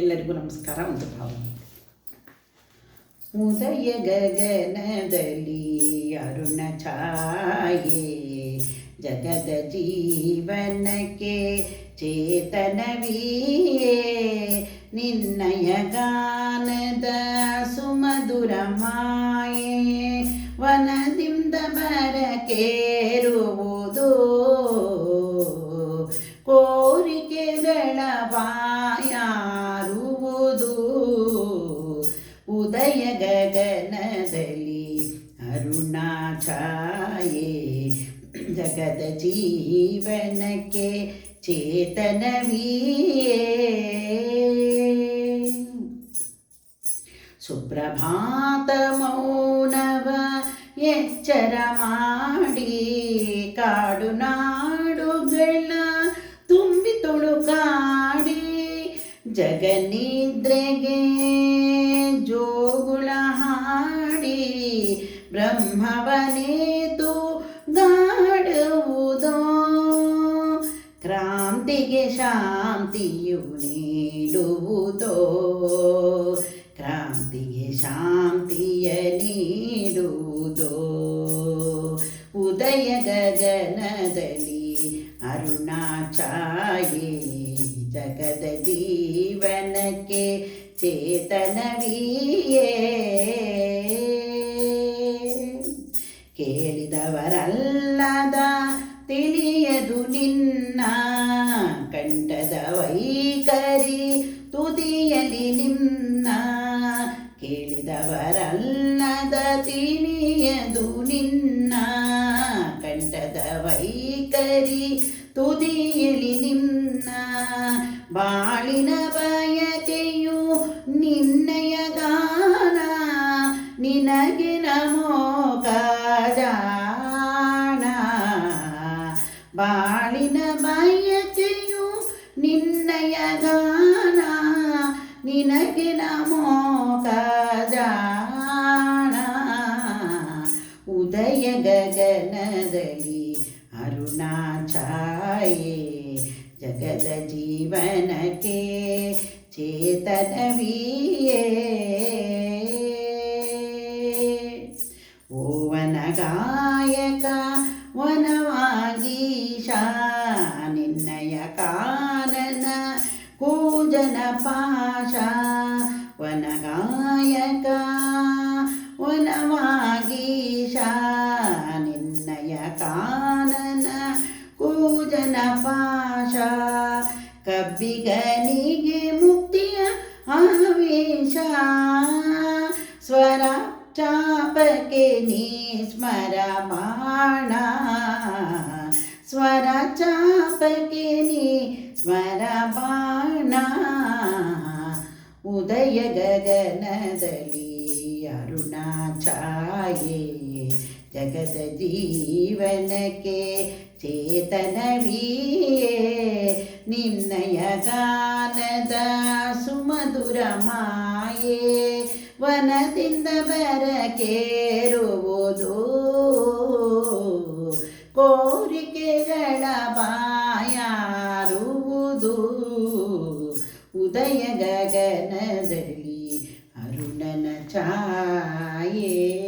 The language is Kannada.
ಎಲ್ಲರಿಗೂ ನಮಸ್ಕಾರ, ಒಂದು ಭಾವ ಉದಯ ಗಗನದಲ್ಲಿ ಅರುಣ ಛಾಯೆ, ಜಗದ ಜೀವನಕ್ಕೆ ಚೇತನವಿಯೇ, ನಿನ್ನಯ ಗಾನದ ಸುಮಧುರ ಮಾಯೆ, ವನದಿಂದ ಬರಕೇರುವುದು ಉದಯ ಗಗನದಲ್ಲಿ ಅರುಣಾಛಾಯೆ ಜಗದ ಜೀವನಕ್ಕೆ ಚೇತನವಿಯೇ ಸುಪ್ರಭಾತ ಮೌನವ ಎಚ್ಚರ ಮಾಡಿ ಕಾಡು ನಾಡುಗಳ ತುಂಬಿ ತುಳುಕಾಡಿ ಜಗನಿದ್ರೆಗೆ ಜೋಗುಳ ಹಾಡಿ ಬ್ರಹ್ಮವನೇತು ಗಾಡುವುದೋ? ಕ್ರಾಂತಿಗೆ ಶಾಂತಿಯು ನೀಡುವುದೋ? ಕ್ರಾಂತಿಗೆ ಶಾಂತಿಯ ನೀಡುವುದೋ? ಉದಯ ಗಗನದಲ್ಲಿ ಅರುಣಾಚಾಯೆ ಜಗದ ಜೀವನಕ್ಕೆ ಚೇತನವಿಯೇ? ಕೇಳಿದವರಲ್ಲದ ತಿಳಿಯದು ನಿನ್ನ ಕಂಠದ ವೈಖರಿ ತುದಿಯಲಿ ನಿನ್ನ ಕೇಳಿದವರಲ್ಲದ ತಿಳಿಯದು ನಿನ್ನ ಕಂಠದ ವೈಖರಿ ತುದಿಯಲಿ ನಿನ್ನ ಬಾಳಿನ ಬಯಕೆಯು ನಿನ್ನಯ ಗಾನ ನಿನಗೆ ನಮೋ ಕಾಜಾಣ ಬಾಳಿನ ಬಯಕೆಯು ನಿನ್ನಯ ಗಾನ ನಿನಗೆ ನಮೋ ಕಾಜಾಣ ಉದಯ ಗಗನದಲ್ಲಿ ಅರುಣಾಛಾಯೆ ಜಗದ ಜೀವನಕ್ಕೆ ಚೇತನವಿಯೇ. ಓವನ ಗಾಯಕ, ವನವಾಗೀಶ, ನಿನ್ನಯ ಕಾನನ, ಕೂಜನ ಪಾಶ. ವನಗಾಯಕ ವನವಾಗೀಶ, ನಿನ್ನಯ ಕಾನನ, ಕೂಜನ ಪಾಶ. ಕಬ್ಬಿಗನಿಗೆ ಮುಕ್ತಿಯ ಆವೇಶ ಸ್ವರ ಚಾಪಕ್ಕೆ ನೀ ಸ್ಮರ ಬಾಣ ಸ್ವರ ಚಾಪಕ್ಕೆ ನೀ ಸ್ಮರ ಬಾಣ ಉದಯ ಗಗನದಲ್ಲಿ ಅರುಣಾಚಾಯೆ ಜಗದ ಜೀವನಕ್ಕೆ ಚೇತನವಿಯೇ. ನಿನ್ನಯ ಗಾನದ ಸುಮಧುರ ಮಾಯೇ ವನದಿಂದ ಬರಕೇರುವುದು. ಕೋರಿಕೆಗಳ ಬಾಯಾರುವುದು. ಉದಯ ಗಗನದಲ್ಲಿ ಅರುಣನ ಛಾಯೆ.